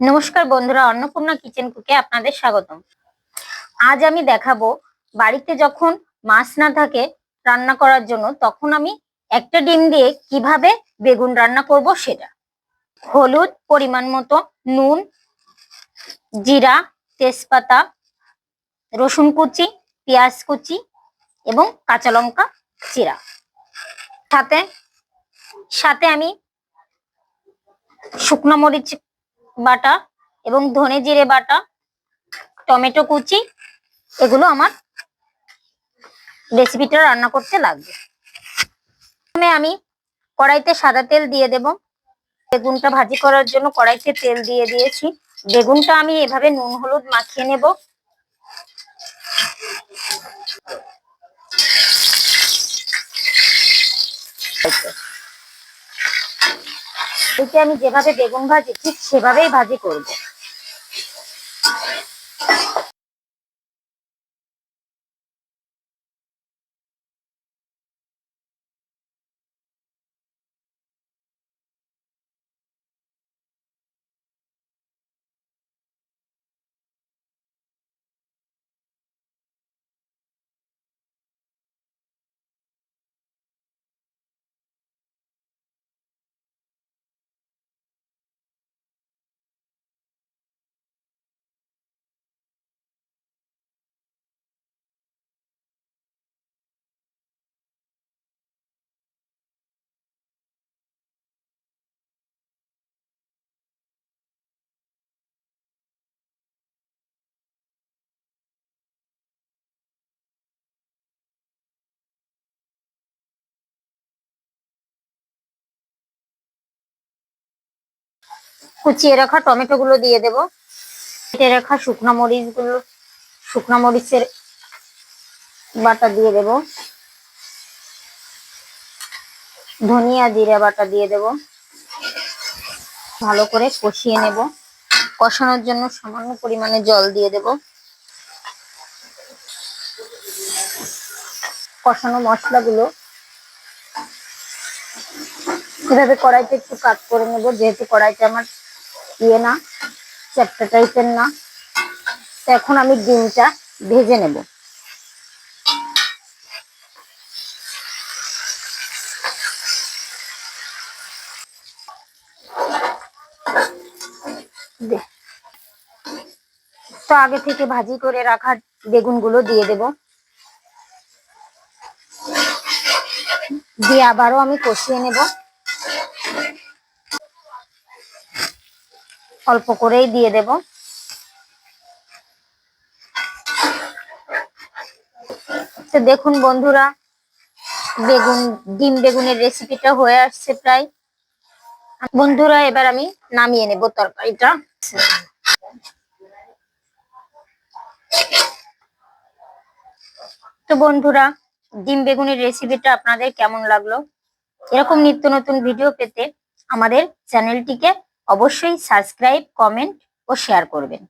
নমস্কার বন্ধুরা, অন্নপূর্ণা কিচেন কুকে আপনাদের স্বাগতম। আজ আমি দেখাবো বাড়িতে যখন মাছ না থাকে রান্না করার জন্য, তখন আমি একটা ডিম দিয়ে কীভাবে বেগুন রান্না করব সেটা। হলুদ পরিমাণ মতো, নুন, জিরা, তেজপাতা, রসুন কুচি, পেঁয়াজ কুচি এবং কাঁচা লঙ্কা চিরা। সাথে সাথে আমি শুকনো মরিচ বাটা এবং ধনে জিরে বাটা, টমেটো কুচি, এগুলো আমার রেসিপিটা রান্না করতে লাগবে। প্রথমে আমি কড়াইতে সাদা তেল দিয়ে দেব। বেগুনটা ভাজি করার জন্য কড়াইতে তেল দিয়ে দিয়েছি। বেগুনটা আমি এভাবে নুন, হলুদ মাখিয়ে নেব। এতে আমি যেভাবে বেগুন ভাজি ঠিক সেভাবেই ভাজি করব। কুচিয়ে রাখা টমেটো গুলো দিয়ে দেব। কেটে রাখা শুকনো মরিচগুলো শুকনো মরিচের বাটা দিয়ে দেব। ধনিয়া জিরে বাটা দিয়ে দেব। ভালো করে কষিয়ে নেব। কষানোর জন্য সামান্য পরিমাণে জল দিয়ে দেব। কষানো মশলাগুলো এভাবে কড়াইতে একটু কাট করে নেব? যেহেতু কড়াইতে আমার ইয়ে না চ্যাপ্টা টাইপের না এখন আমি ডিমটা ভেজে নেব। তো আগে থেকে ভাজি করে রাখা বেগুনগুলো দিয়ে দেব। দিয়ে আবারও আমি কষিয়ে নেব। অল্প করেই দিয়ে দেব। তো দেখুন বন্ধুরা, বেগুন, ডিম বেগুনের রেসিপিটা হয়ে আসছে প্রায়। বন্ধুরা, এবার আমি নামিয়ে নেব তরকারিটা। তো বন্ধুরা, ডিম বেগুনের রেসিপিটা আপনাদের কেমন লাগল? এরকম নিত্য নতুন ভিডিও পেতে আমাদের চ্যানেলটিকে অবশ্যই সাবস্ক্রাইব কমেন্ট ও শেয়ার করবেন।